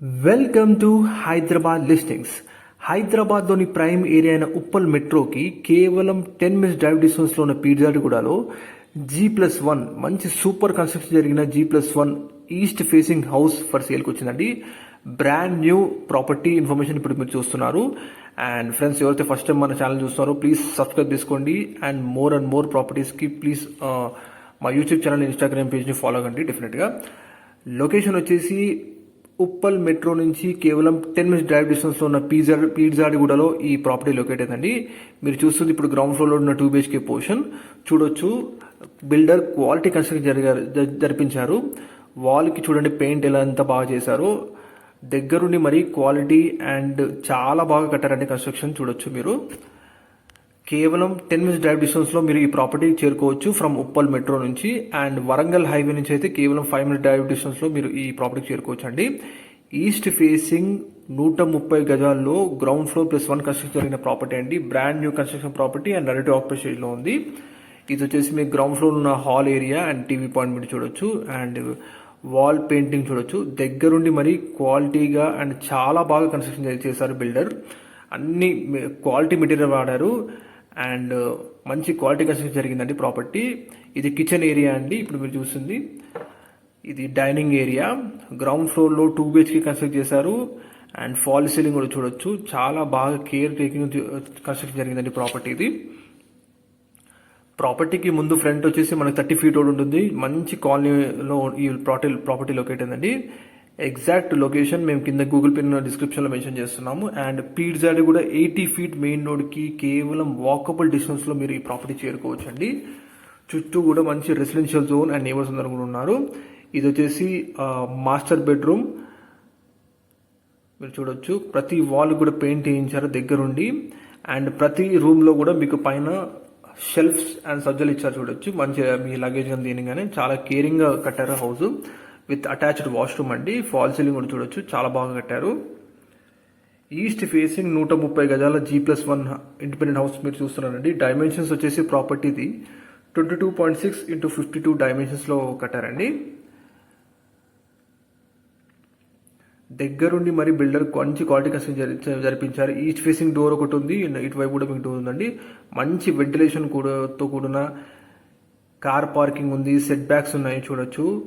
Welcome to Hyderabad listings. హైదరాబాద్లోని prime area అయిన ఉప్పల్ మెట్రోకి కేవలం టెన్ మినిట్స్ డ్రైవ్ డిస్టెన్స్లో ఉన్న పీర్జాడిగూడలో జీ ప్లస్ వన్ మంచి సూపర్ కన్స్ట్రక్షన్ జరిగిన G plus one east facing house for సేల్కి వచ్చిందండి. బ్రాండ్ న్యూ ప్రాపర్టీ ఇన్ఫర్మేషన్ ఇప్పుడు మీరు చూస్తున్నారు. అండ్ ఫ్రెండ్స్ ఎవరైతే ఫస్ట్ టైం మన ఛానల్ చూస్తున్నారో ప్లీజ్ సబ్స్క్రైబ్ చేసుకోండి. అండ్ మోర్ అండ్ మోర్ ప్రాపర్టీస్కి ప్లీజ్ మా యూట్యూబ్ ఛానల్ ఇన్స్టాగ్రామ్ పేజ్ని ఫాలో కండి డెఫినెట్గా లొకేషన్ వచ్చేసి ఉప్పల్ మెట్రో నుంచి కేవలం టెన్ మినిట్స్ డ్రైవ్ డిస్టెన్స్లో ఉన్న పీజా పీడ్జాడిగూడలో ఈ ప్రాపర్టీ లొకేట్ అయిందండి. మీరు చూస్తుంది ఇప్పుడు గ్రౌండ్ ఫ్లోర్లో ఉన్న టూ బిహెచ్కే పోర్షన్ చూడొచ్చు బిల్డర్ క్వాలిటీ కన్స్ట్రక్షన్ జరిగారు జరిపించారు. వాల్కి చూడండి పెయింట్ ఎలా ఎంత బాగా చేశారు. దగ్గరుండి మరీ క్వాలిటీ అండ్ చాలా బాగా కట్టారండి కన్స్ట్రక్షన్ చూడొచ్చు మీరు. కేవలం టెన్ మినిట్స్ డ్రైవ్ డిస్టెన్స్లో మీరు ఈ ప్రాపర్టీ చేరుకోవచ్చు ఫ్రమ్ ఉప్పల్ మెట్రో నుంచి అండ్ వరంగల్ హైవే నుంచి అయితే కేవలం ఫైవ్ మినిట్ డ్రైవ్ డిస్టెన్స్లో మీరు ఈ ప్రాపర్టీకి చేరుకోవచ్చు అండి ఈస్ట్ ఫేసింగ్ నూట ముప్పై గజాల్లో ground floor plus one construction జరిగిన ప్రాపర్టీ అండి. Brand new construction property and narrative occupy లో ఉంది. ఇది వచ్చేసి మీకు గ్రౌండ్ ఫ్లోర్ ఉన్న hall area and TV point మీరు చూడొచ్చు అండ్ వాల్ పెయింటింగ్ చూడొచ్చు. దగ్గరుండి మరి క్వాలిటీగా అండ్ చాలా బాగా కన్స్ట్రక్షన్ చేశారు బిల్డర్ అన్ని క్వాలిటీ మెటీరియల్ వాడారు. అండ్ మంచి క్వాలిటీ కన్స్ట్రక్షన్ జరిగిందండి ప్రాపర్టీ. ఇది కిచెన్ ఏరియా అండి ఇప్పుడు మీరు చూస్తుంది. ఇది డైనింగ్ ఏరియా. గ్రౌండ్ ఫ్లోర్లో టూ బిహెచ్కే కన్స్ట్రక్ట్ చేశారు. అండ్ ఫాల్ సీలింగ్ కూడా చూడొచ్చు. చాలా బాగా కేర్ టేకింగ్ కన్స్ట్రక్షన్ జరిగిందండి ప్రాపర్టీ ఇది. ప్రాపర్టీకి ముందు ఫ్రంట్ వచ్చేసి మనకి థర్టీ ఫీట్ రోడ్ ఉంటుంది. మంచి కాలనీలో ఈ ప్రాపర్టీ ప్రాపర్టీ లొకేట్ అయిందండి ఎగ్జాక్ట్ లొకేషన్ మేము కింద గూగుల్ పే డిస్క్రిప్షన్లో మెన్షన్ చేస్తున్నాము. అండ్ పీడ్జాడి కూడా ఎయిటీ ఫీట్ మెయిన్ రోడ్కి కేవలం వాకబుల్ డిస్టెన్స్లో మీరు ఈ ప్రాపర్టీ చేరుకోవచ్చు అండి చుట్టూ కూడా మంచి రెసిడెన్షియల్ జోన్ అండ్ నేబర్స్ అందరూ కూడా ఉన్నారు. ఇది వచ్చేసి మాస్టర్ బెడ్రూమ్ మీరు చూడొచ్చు. ప్రతి వాల్ కూడా పెయింట్ వేయించారు దగ్గరుండి. అండ్ ప్రతి రూమ్లో కూడా మీకు పైన షెల్ఫ్స్ అండ్ సజ్జలు ఇచ్చారు చూడొచ్చు. మంచిగా మీ లగేజ్ కానీ దీని కానీ చాలా కేరింగ్గా కట్టారు హౌస్ విత్ అటాచ్డ్ వాష్రూమ్ అండి. ఫాల్ సీలింగ్ కూడా చూడొచ్చు. చాలా బాగా కట్టారు. ఈస్ట్ ఫేసింగ్ నూట ముప్పై గజాల G plus one independent house మీరు చూస్తున్నారండి. డైమెన్షన్స్ వచ్చేసి ప్రాపర్టీది twenty two point six into fifty two డైమెన్షన్స్లో కట్టారండి. దగ్గరుండి మరి బిల్డర్ మంచి క్వాలిటీ కన్స్ట్రక్షన్ జరి- జరిపించారు. ఈస్ట్ ఫేసింగ్ డోర్ ఒకటి ఉంది. ఇటువైపు కూడా మీకు డోర్ ఉందండి. మంచి వెంటిలేషన్ కూడా తో కూడిన కార్ పార్కింగ్ ఉంది. సెట్ బ్యాక్స్ ఉన్నాయి చూడొచ్చు.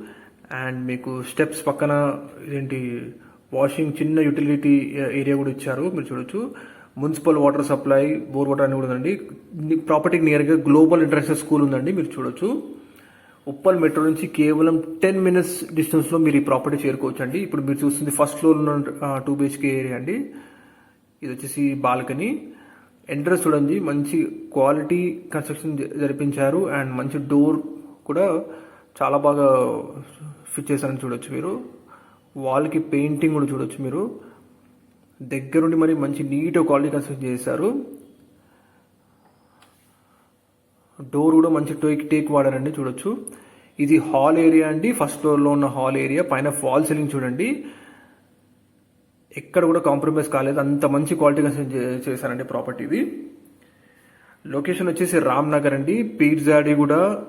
అండ్ మీకు స్టెప్స్ పక్కన ఏంటి వాషింగ్ చిన్న యూటిలిటీ ఏరియా కూడా ఇచ్చారు మీరు చూడొచ్చు. Municipal water supply bore water అని కూడా ఉందండి. ప్రాపర్టీకి నియర్గా గ్లోబల్ ఇంటర్నేషనల్ స్కూల్ ఉందండి మీరు చూడొచ్చు. ఉప్పల్ మెట్రో నుంచి కేవలం టెన్ మినిట్స్ డిస్టెన్స్లో మీరు ఈ ప్రాపర్టీ చేరుకోవచ్చు అండి ఇప్పుడు మీరు చూస్తుంది ఫస్ట్ ఫ్లోర్ ఉన్న టూ బిహెచ్కే ఏరియా అండి. ఇది వచ్చేసి బాల్కనీ. ఎంట్రన్స్ చూడండి మంచి క్వాలిటీ కన్స్ట్రక్షన్ జ- జరిపించారు. అండ్ మంచి డోర్ కూడా చాలా బాగా ఫిట్ చేశారని చూడొచ్చు మీరు. వాల్కి పెయింటింగ్ కూడా చూడొచ్చు మీరు. దగ్గరుండి మరి మంచి నీట్ క్వాలిటీ కన్స్ట్రక్ట్ చేశారు. డోర్ కూడా మంచి టేక్ టేక్ వాడారండి చూడొచ్చు. ఇది హాల్ ఏరియా అండి. ఫస్ట్ ఫ్లోర్లో ఉన్న హాల్ ఏరియా పైన ఫాల్ సీలింగ్ చూడండి. ఎక్కడ కూడా కాంప్రమైజ్ కాలేదు. అంత మంచి క్వాలిటీ కన్స్ట్రక్ట్ చేశారండి ప్రాపర్టీ ఇది. లొకేషన్ వచ్చేసి రామ్ నగర్ అండి. పీర్జాడి కూడా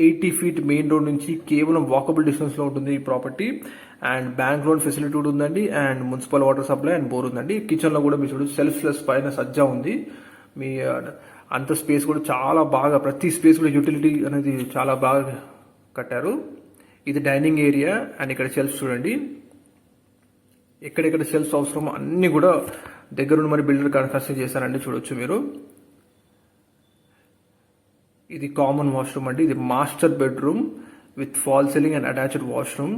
ఎయిటీ ఫీట్ మెయిన్ రోడ్ నుంచి కేవలం వాకబుల్ డిస్టెన్స్లో ఉంటుంది ఈ property. And bank loan facility కూడా ఉందండి. And municipal water supply and bore ఉందండి. కిచెన్లో కూడా మీరు చూడు సెల్ఫ్ లెస్ పైన సజ్జా ఉంది. మీ అంత స్పేస్ కూడా చాలా బాగా ప్రతి స్పేస్ కూడా యూటిలిటీ అనేది చాలా బాగా కట్టారు. ఇది డైనింగ్ ఏరియా అండ్ ఇక్కడ సెల్ఫ్ చూడండి. ఎక్కడెక్కడ సెల్ఫ్ అవసరం అన్ని కూడా దగ్గరుండి మరి బిల్డర్ కన్స్ట్రక్షన్ చేశారండి చూడొచ్చు మీరు. ఇది కామన్ వాష్రూమ్ అండి. ఇది master bedroom with false ceiling and attached washroom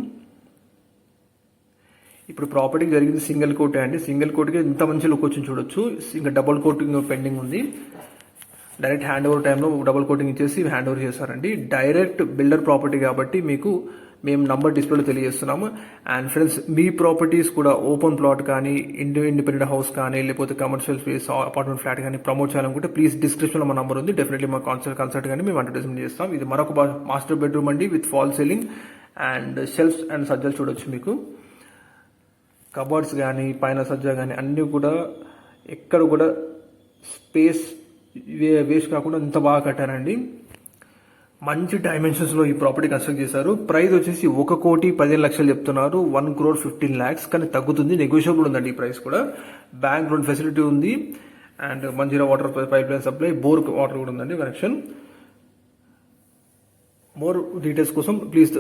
ఇప్పుడు ప్రాపర్టీకి జరిగింది సింగిల్ కోటే అండి. సింగిల్ కోట్కి ఇంత మంచి లుక్ వచ్చింది చూడొచ్చు. ఇంకా డబుల్ కోటింగ్ పెండింగ్ ఉంది. డైరెక్ట్ హ్యాండ్ ఓవర్ టైంలో డబుల్ కోటింగ్ ఇచ్చేసి హ్యాండ్ ఓవర్ చేశారండి. డైరెక్ట్ బిల్డర్ ప్రాపర్టీ కాబట్టి మీకు మేము నంబర్ డిస్ప్లేలో తెలియజేస్తున్నాము. అండ్ ఫ్రెండ్స్ మీ ప్రాపర్టీస్ కూడా ఓపెన్ ప్లాట్ కానీ ఇండి ఇండిపెండెంట్ హౌస్ కానీ లేకపోతే కమర్షియల్ స్పేస్ అపార్ట్మెంట్ ఫ్లాట్ కానీ ప్రమోట్ చేయాలనుకుంటే ప్లీజ్ డిస్క్రిప్షన్లో మా నంబర్ ఉంది. డెఫినెట్లీ మా కాన్సల్ట్ కన్సల్ట్ కానీ మేము అడ్వర్టైజ్మెంట్ చేస్తాం. ఇది మరొక మాస్టర్ బెడ్రూమ్ అండి with false ceiling and shelves and సజ్జలు చూడొచ్చు మీకు. కబర్డ్స్ కానీ పైన సజ్జా కానీ అన్నీ కూడా ఎక్కడ కూడా స్పేస్ వేస్ట్ కాకుండా ఇంత బాగా కట్టారండి. మంచి డైమెన్షన్స్లో ఈ ప్రాపర్టీ కన్స్ట్రక్ట్ చేశారు. ప్రైస్ వచ్చేసి ఒక కోటి పదిహేను లక్షలు చెప్తున్నారు. వన్ క్రోర్ ఫిఫ్టీన్ ల్యాక్స్ కానీ తగ్గుతుంది. నెగోషియబుల్ ఉందండి ఈ ప్రైస్ కూడా. బ్యాంక్ లోన్ ఫెసిలిటీ ఉంది. And Manjira water pipeline supply bore water కూడా ఉందండి కనెక్షన్ మోర్ డీటెయిల్స్ కోసం ప్లీజ్